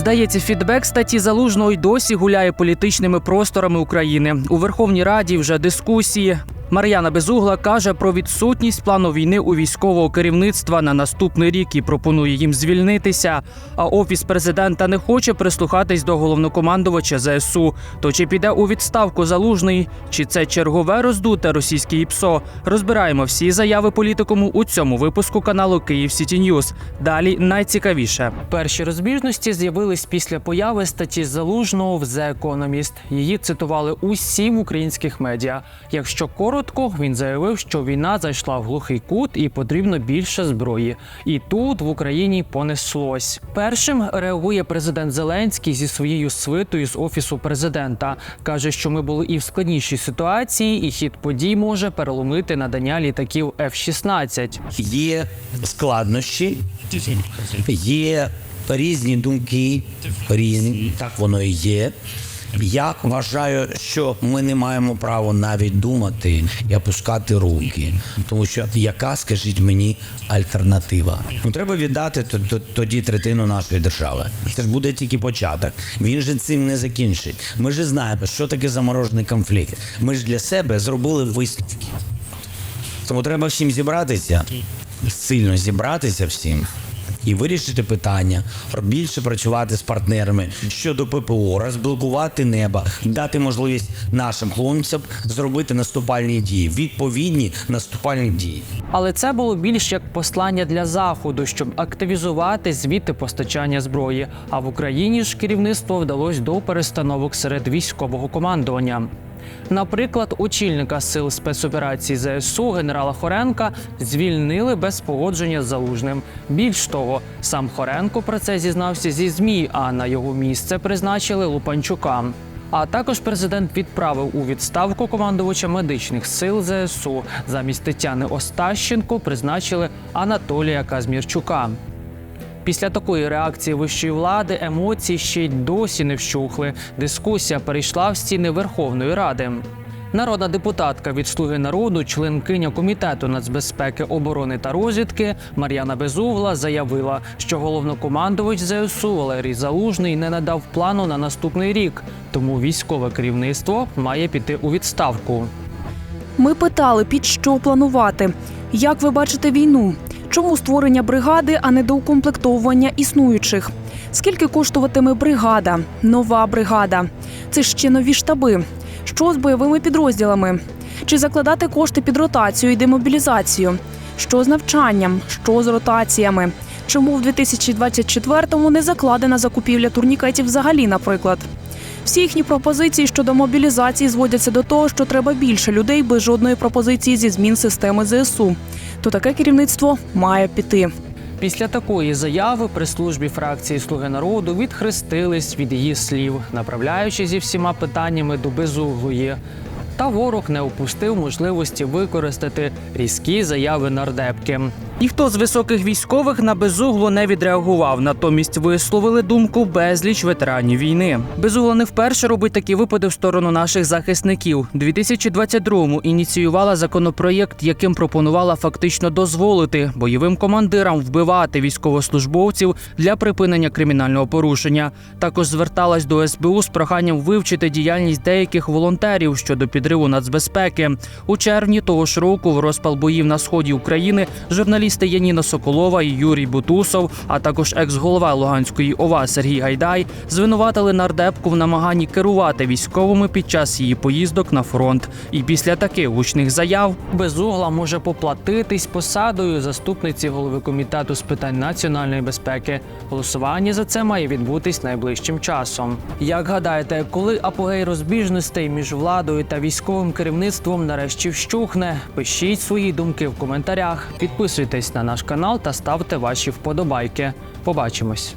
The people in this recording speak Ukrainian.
Здається, фідбек статті залужного й досі гуляє політичними просторами України. У Верховній Раді вже дискусії. Мар'яна Безугла каже про відсутність плану війни у військового керівництва на наступний рік і пропонує їм звільнитися. А офіс президента не хоче прислухатись до головнокомандувача ЗСУ. То чи піде у відставку залужний, чи це чергове роздуте російське ІПСО? Розбираємо всі заяви політикуму у цьому випуску каналу Київ Сіті Ньюз. Далі найцікавіше. Перші розбіжності з'явились після появи статті залужного в The Economist. Її цитували усі в українських медіа. Якщо коротко, він заявив, що війна зайшла в глухий кут і потрібно більше зброї. І тут в Україні понеслось. Першим реагує президент Зеленський зі своєю свитою з офісу президента. каже, що ми були і в складнішій ситуації, і хід подій може переломити надання літаків F-16. Є складнощі, є різні думки, різні, так воно і є. Я вважаю, що ми не маємо права навіть думати і опускати руки, тому що яка, скажіть мені, альтернатива? Ну треба віддати тоді третину нашої держави. Це ж буде тільки початок. Він же цим не закінчить. Ми ж знаємо, що таке заморожений конфлікт. Ми ж для себе зробили висновки. Тому треба всім зібратися, сильно зібратися всім. І вирішити питання, більше працювати з партнерами щодо ППО, розблокувати небо, дати можливість нашим хлопцям зробити наступальні дії, відповідні наступальні дії. Але це було більш як послання для заходу, щоб активізувати звідти постачання зброї. А в Україні ж керівництво вдалося до перестановок серед військового командування. Наприклад, очільника сил спецоперацій ЗСУ генерала Хоренка звільнили без погодження з залужним. Більш того, сам Хоренко про це зізнався зі змі, а на його місце призначили Лупанчука. А також президент відправив у відставку командувача медичних сил ЗСУ. Замість Тетяни Остащенко призначили Анатолія Казмірчука. Після такої реакції вищої влади емоції ще й досі не вщухли. Дискусія перейшла в стіни Верховної Ради. Народна депутатка від Слуги народу, членкиня комітету нацбезпеки, оборони та розвідки Мар'яна Безугла заявила, що головнокомандувач ЗСУ Валерій Залужний не надав плану на наступний рік, тому військове керівництво має піти у відставку. Ми питали, під що планувати. Як ви бачите війну? Чому створення бригади, а не доукомплектовування існуючих? Скільки коштуватиме бригада, нова бригада? Це ще нові штаби. Що з бойовими підрозділами? Чи закладати кошти під ротацію і демобілізацію? Що з навчанням? Що з ротаціями? Чому в 2024-му не закладена закупівля турнікетів взагалі, наприклад? Всі їхні пропозиції щодо мобілізації зводяться до того, що треба більше людей без жодної пропозиції зі змін системи ЗСУ. То таке керівництво має піти. Після такої заяви при службі фракції Слуги народу відхрестились від її слів, направляючи зі всіма питаннями до безуглої. Та ворог не упустив можливості використати різкі заяви нардепки. Ніхто з високих військових на безугло не відреагував. Натомість висловили думку безліч ветеранів війни. Безугло не вперше робить такі випади в сторону наших захисників. 2022-му ініціювала законопроєкт, яким пропонувала фактично дозволити бойовим командирам вбивати військовослужбовців для припинення кримінального порушення. Також зверталась до СБУ з проханням вивчити діяльність деяких волонтерів щодо підриву нацбезпеки. У червні того ж року в розпал боїв на сході України журналісти Яніна Соколова і Юрій Бутусов, а також екс-голова Луганської ОВА Сергій Гайдай звинуватили нардепку в намаганні керувати військовими під час її поїздок на фронт. І після таких гучних заяв безугла може поплатитись посадою заступниці голови комітету з питань національної безпеки. Голосування за це має відбутись найближчим часом. Як гадаєте, коли апогей розбіжностей між владою та військовим керівництвом нарешті вщухне? Пишіть свої думки в коментарях, підписуйтесь на наш канал та ставте ваші вподобайки. Побачимось.